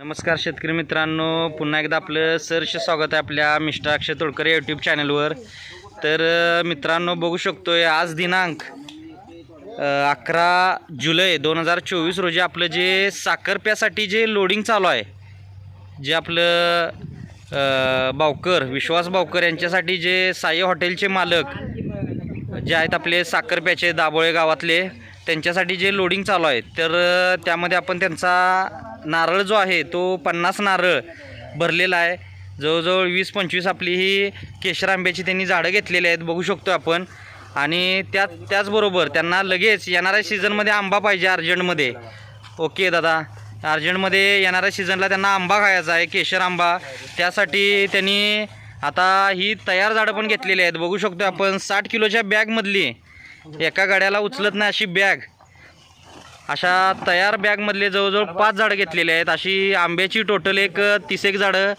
नमस्कार शेतकरी मित्रांनो पुन्हा एकदा आपलं सरच स्वागत आहे आपल्या मिस्टर अक्षय तोडकर यूट्यूब चॅनलवर तर मित्रांनो बघू शकतोय आज दिनांक अकरा जुलै दोन हजार चोवीस रोजी आपलं जे साखरप्यासाठी जे लोडिंग चालू आहे जे आपलं बावकर विश्वास बावकर यांच्यासाठी जे साई हॉटेलचे मालक जे आहेत आपले साखरप्याचे दाबोळे गावातले त्यांच्यासाठी जे लोडिंग चालू आहे तर त्यामध्ये आपण त्यांचा नारळ जो आहे तो पन्नास नारळ भरलेला आहे. जवळजवळ वीस पंचवीस आपली ही केशर आंब्याची त्यांनी झाडं घेतलेली आहेत बघू शकतो आपण. आणि त्या त्याचबरोबर त्यांना लगेच येणाऱ्या सीझनमध्ये आंबा पाहिजे अर्जंटमध्ये. ओके दादा अर्जंटमध्ये येणाऱ्या सीझनला त्यांना आंबा खायचा आहे केशर आंबा. त्यासाठी त्यांनी आता ही तयार झाडं पण घेतलेली आहेत. बघू शकतो आपण साठ किलोच्या बॅगमधली एका गाड्याला उचलत नाही अशी बॅग अशा तयार बॅगमधले जवळजवळ पाच झाडं घेतलेली आहेत. अशी आंब्याची टोटल एक तीस एक झाडं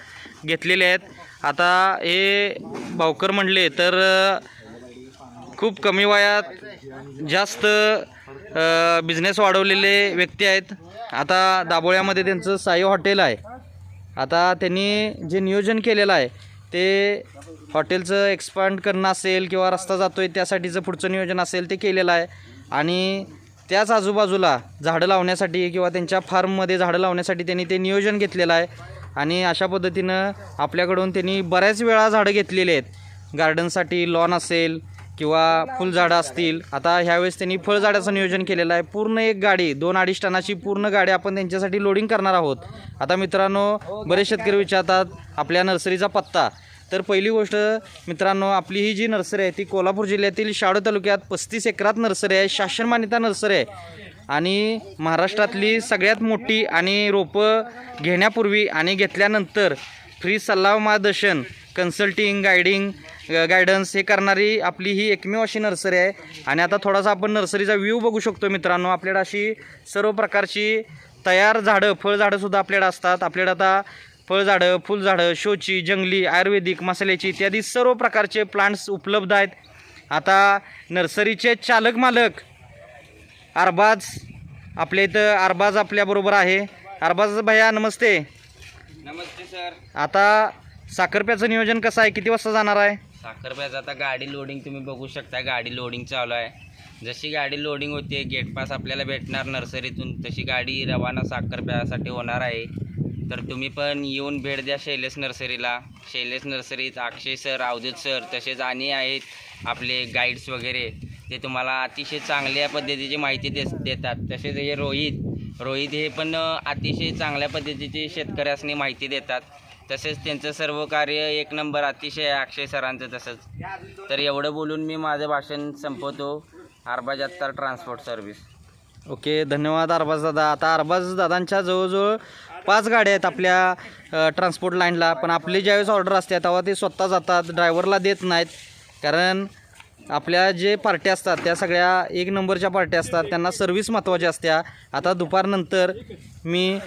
घेतलेली आहेत. आता हे भावकर म्हणले तर खूप कमी वयात जास्त बिझनेस वाढवलेले व्यक्ती आहेत. आता दाबोळ्यामध्ये त्यांचं साई हॉटेल आहे. आता त्यांनी जे नियोजन केलेलं आहे ते हॉटेलचं एक्सपांड करणं असेल किंवा रस्ता जातो आहे त्यासाठीचं पुढचं नियोजन असेल ते केलेलं आहे. आणि त्याच आजूबाजूला झाडं लावण्यासाठी किंवा त्यांच्या फार्ममध्ये झाडं लावण्यासाठी त्यांनी ते नियोजन घेतलेलं आहे. आणि अशा पद्धतीनं आपल्याकडून त्यांनी बऱ्याच वेळा झाडं घेतलेली आहेत. गार्डनसाठी लॉन असेल किंवा फुलझाडं असतील. आता ह्यावेळेस त्यांनी फळझाडाचं नियोजन केलेलं आहे. पूर्ण एक गाडी दोन अडीच टनाची पूर्ण गाडी आपण त्यांच्यासाठी लोडिंग करणार आहोत. आता मित्रांनो बरेच शेतकरी विचारतात आपल्या नर्सरीचा पत्ता. तर पहिली गोष्ट मित्रांनो आपली ही जी नर्सरी आहे ती कोल्हापूर जिल्ह्यातील शाडू तालुक्यात पस्तीस एकरात नर्सरी आहे शासन मान्यता नर्सरी आहे. आणि महाराष्ट्रातली सगळ्यात मोठी आणि रोपं घेण्यापूर्वी आणि घेतल्यानंतर फ्री सल्ला मार्गदर्शन कन्सल्टिंग गायडिंग गायडन्स हे करणारी आपली ही एकमेव अशी नर्सरी आहे. आणि आता थोडासा आपण नर्सरीचा व्ह्यू बघू शकतो मित्रांनो. आपल्याकडे अशी सर्व प्रकारची तयार झाडं फळझाडंसुद्धा आपल्याकडे असतात. आपल्याकडे आता फळझाडं फुलझाडं शोची जंगली आयुर्वेदिक मसाल्याची इत्यादी सर्व प्रकारचे प्लांट्स उपलब्ध आहेत. आता नर्सरीचे चालक मालक अरबाज आपल्या इथं अरबाज आपल्याबरोबर आहे. अरबाज भैया नमस्ते. नमस्ते सर. आता साखरप्याचं नियोजन कसं आहे? किती वाजता जाणार आहे? साखरप्याचं आता गाडी लोडिंग तुम्ही बघू शकता. गाडी लोडिंग चालू आहे. जशी गाडी लोडिंग होते गेट पास आपल्याला भेटणार नर्सरीतून तशी गाडी रवाना साखरप्यासाठी होणार आहे. तर तुम्ही पण येऊन भेट द्या शैलेश नर्सरीला. शैलेश नर्सरीत अक्षय सर अवधूत सर तसेच आणि आहेत आपले गाईड्स वगैरे. ते तुम्हाला अतिशय चांगल्या पद्धतीची माहिती दे देतात. तसेच हे रोहित. रोहित हे पण अतिशय चांगल्या पद्धतीची शेतकऱ्यासनी माहिती देतात. तसेच त्यांचं सर्व कार्य एक नंबर अतिशय आहे अक्षय सरांचं तसंच. तर एवढं बोलून मी माझं भाषण संपवतो. Arbaz Attar transport service okay धन्यवाद अरबाज दादा. आता अरबाज दादांच्या जवळजवळ पाच गाड्या आहेत आपल्या ट्रान्सपोर्ट लाईनला पण आपली ज्यावेळेस ऑर्डर असते तेव्हा ते स्वतः जातात ड्रायव्हरला देत नाहीत. कारण आपल्या जे पार्ट्या असतात त्या सगळ्या एक नंबरच्या पार्ट्या असतात. त्यांना सर्व्हिस महत्त्वाची असत्या आता दुपारनंतर मी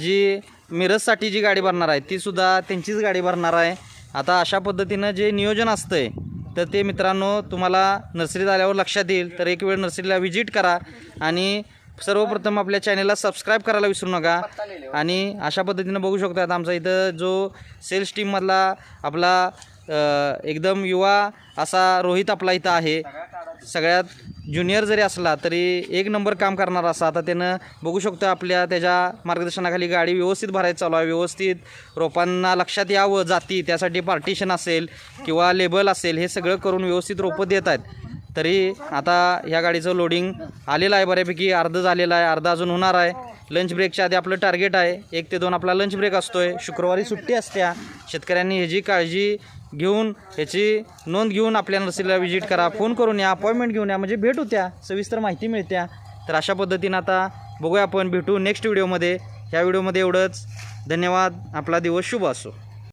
जी मिरजसाठी जी गाडी भरणार आहे तीसुद्धा त्यांचीच गाडी भरणार आहे. आता अशा पद्धतीनं जे नियोजन असतं आहे तर ते मित्रांनो तुम्हाला नर्सरीत आल्यावर लक्षात येईल. तर एक वेळ नर्सरीला व्हिजिट करा आणि सर्वप्रथम आपल्या चॅनेलला सबस्क्राईब करायला विसरू नका. आणि अशा पद्धतीनं बघू शकतो आता आमचा इथं जो सेल्स टीममधला आपला एकदम युवा असा रोहित आपला इथं आहे. सगळ्यात ज्युनियर जरी असला तरी एक नंबर काम करणार असा. आता त्यानं बघू शकतो आपल्या त्याच्या मार्गदर्शनाखाली गाडी व्यवस्थित भरायची चालू आहे. व्यवस्थित रोपांना लक्षात यावं जाती त्यासाठी पार्टिशन असेल किंवा लेबल असेल हे सगळं करून व्यवस्थित रोपं देत आहेत. तरी आता ह्या गाडीचं लोडिंग आलेलं आहे बऱ्यापैकी. अर्ध झालेलं आहे अर्धा अजून होणार आहे. लंच ब्रेकच्या आधी आपलं टार्गेट आहे. एक ते दोन आपला लंच ब्रेक असतो आहे शुक्रवारी सुट्टी असत्या. शेतकऱ्यांनी ह्याची काळजी घेऊन ह्याची नोंद घेऊन आपल्या नर्सरीला व्हिजिट करा. फोन करून या अपॉइंटमेंट घेऊन या. म्हणजे भेट होत्या. सविस्तर माहिती मिळत्या. तर अशा पद्धतीनं आता बघूया आपण. भेटू नेक्स्ट व्हिडिओमध्ये ह्या व्हिडिओमध्ये एवढंच. धन्यवाद. आपला दिवस शुभ असो.